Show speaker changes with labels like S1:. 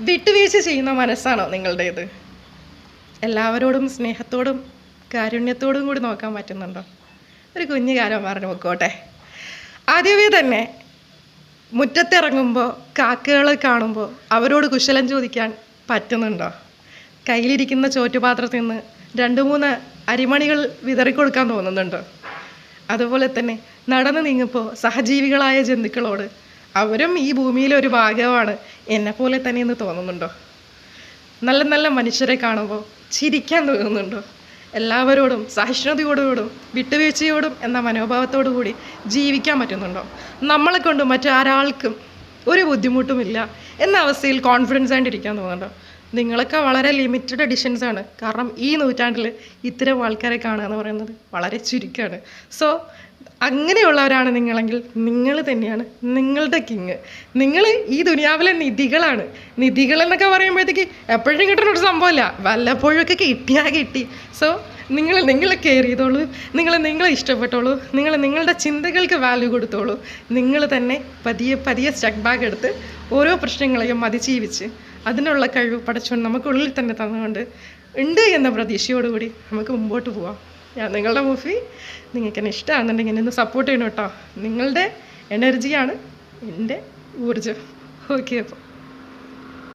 S1: വിട്ടുവീഴ്ച ചെയ്യുന്ന മനസ്സാണോ നിങ്ങളുടേത്? എല്ലാവരോടും സ്നേഹത്തോടും കാരുണ്യത്തോടും കൂടി നോക്കാൻ പറ്റുന്നുണ്ടോ? ഒരു കുഞ്ഞു കാര്യം പറഞ്ഞു നോക്കോട്ടെ ആദ്യമേ തന്നെ മുറ്റത്തിറങ്ങുമ്പോൾ കാക്കകളെ കാണുമ്പോൾ അവരോട് കുശലം ചോദിക്കാൻ പറ്റുന്നുണ്ടോ? കയ്യിലിരിക്കുന്ന ചോറ്റുപാത്രത്തിൽ നിന്ന് രണ്ട് മൂന്ന് അരിമണികൾ വിതറിക്കൊടുക്കാൻ തോന്നുന്നുണ്ടോ? അതുപോലെ തന്നെ നടന്നു നീങ്ങുമ്പോൾ സഹജീവികളായ ജന്തുക്കളോട് അവരും ഈ ഭൂമിയിലെ ഒരു ഭാഗമാണ് എന്നെപ്പോലെ തന്നെ എന്ന് തോന്നുന്നുണ്ടോ? നല്ല നല്ല മനുഷ്യരെ കാണുമ്പോൾ ചിരിക്കാൻ തോന്നുന്നുണ്ടോ? എല്ലാവരോടും സഹിഷ്ണുതയോടുകൂടും വിട്ടുവീഴ്ചയോടും എന്ന മനോഭാവത്തോടു കൂടി ജീവിക്കാൻ പറ്റുന്നുണ്ടോ? നമ്മളെ കൊണ്ട് മറ്റാരാൾക്കും ഒരു ബുദ്ധിമുട്ടുമില്ല എന്ന അവസ്ഥയിൽ കോൺഫിഡൻസ് ആയിട്ടിരിക്കാൻ തോന്നുന്നുണ്ടോ? നിങ്ങളൊക്കെ വളരെ ലിമിറ്റഡ് എഡിഷൻസ് ആണ്. കാരണം ഈ നൂറ്റാണ്ടിൽ ഇത്തരം ആൾക്കാരെ കാണുക എന്ന് പറയുന്നത് വളരെ ചുരുക്കമാണ് സോ അങ്ങനെയുള്ളവരാണ് നിങ്ങളെങ്കിൽ നിങ്ങൾ തന്നെയാണ് നിങ്ങളുടെ കിങ് നിങ്ങൾ ഈ ദുനിയാവിലെ നിധികളാണ്. നിധികൾ എന്നൊക്കെ പറയുമ്പോഴത്തേക്ക് എപ്പോഴും കിട്ടുന്ന ഒരു സംഭവമല്ല. വല്ലപ്പോഴൊക്കെ കിട്ടിയാൽ കിട്ടി. സോ നിങ്ങൾ നിങ്ങളെ കെയർ ചെയ്തോളൂ. നിങ്ങൾ നിങ്ങളെ ഇഷ്ടപ്പെട്ടോളൂ. നിങ്ങൾ നിങ്ങളുടെ ചിന്തകൾക്ക് വാല്യൂ കൊടുത്തോളൂ. നിങ്ങൾ തന്നെ പതിയെ പതിയെ സ്റ്റക്ക് ബാഗ് എടുത്ത് ഓരോ പ്രശ്നങ്ങളെയും അതിജീവിച്ച് അതിനുള്ള കഴിവ് പടച്ചോൻ നമുക്കുള്ളിൽ തന്നെ തന്നുകൊണ്ട് ഉണ്ട് എന്ന പ്രതീക്ഷയോടുകൂടി നമുക്ക് മുമ്പോട്ട് പോവാം. ഞാൻ നിങ്ങളുടെ മൂവി നിങ്ങൾക്ക് എന്നെ ഇഷ്ടമാണെന്നുണ്ടെങ്കിൽ എന്നെ ഒന്ന് സപ്പോർട്ട് ചെയ്യണം കേട്ടോ. നിങ്ങളുടെ എനർജിയാണ് എന്റെ ഊർജം. ഓക്കെ അപ്പോൾ.